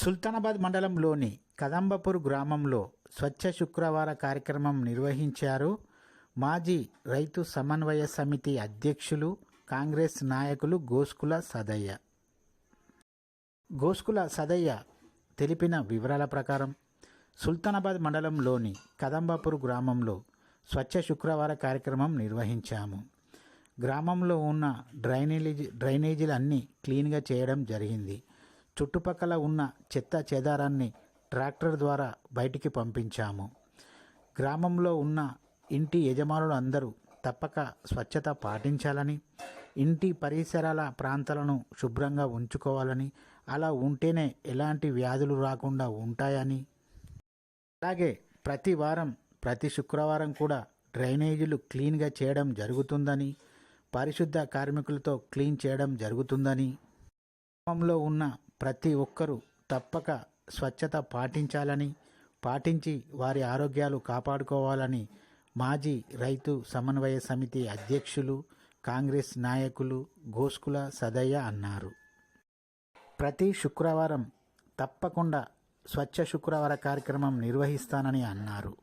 సుల్తానాబాద్ మండలంలోని కదంబపూర్ గ్రామంలో స్వచ్ఛ శుక్రవార కార్యక్రమం నిర్వహించారు మాజీ రైతు సమన్వయ సమితి అధ్యక్షులు కాంగ్రెస్ నాయకులు గోస్కుల సదయ్య. గోస్కుల సదయ్య తెలిపిన వివరాల ప్రకారం సుల్తానాబాద్ మండలంలోని కదంబాపూర్ గ్రామంలో స్వచ్ఛ శుక్రవార కార్యక్రమం నిర్వహించాము. గ్రామంలో ఉన్న డ్రైనేజీ డ్రైనేజీలన్నీ క్లీన్గా చేయడం జరిగింది. చుట్టుపక్కల ఉన్న చెత్త చెదారాన్ని ట్రాక్టర్ ద్వారా బయటికి పంపించాము. గ్రామంలో ఉన్న ఇంటి యజమానులు అందరూ తప్పక స్వచ్ఛత పాటించాలని ఇంటి పరిసరాల ప్రాంతాలను శుభ్రంగా ఉంచుకోవాలని అలా ఉంటేనే ఎలాంటి వ్యాధులు రాకుండా ఉంటాయని. అలాగే ప్రతి వారం ప్రతి శుక్రవారం కూడా డ్రైనేజీలు క్లీన్గా చేయడం జరుగుతుందని పరిశుద్ధ కార్మికులతో క్లీన్ చేయడం జరుగుతుందని. గ్రామంలో ఉన్న ప్రతి ఒక్కరూ తప్పక స్వచ్ఛత పాటించాలని పాటించి వారి ఆరోగ్యాలు కాపాడుకోవాలని మాజీ రైతు సమన్వయ సమితి అధ్యక్షులు కాంగ్రెస్ నాయకులు గోస్కుల సదయ్య అన్నారు. ప్రతి శుక్రవారం తప్పకుండా స్వచ్ఛ శుక్రవార కార్యక్రమం నిర్వహిస్తానని అన్నారు.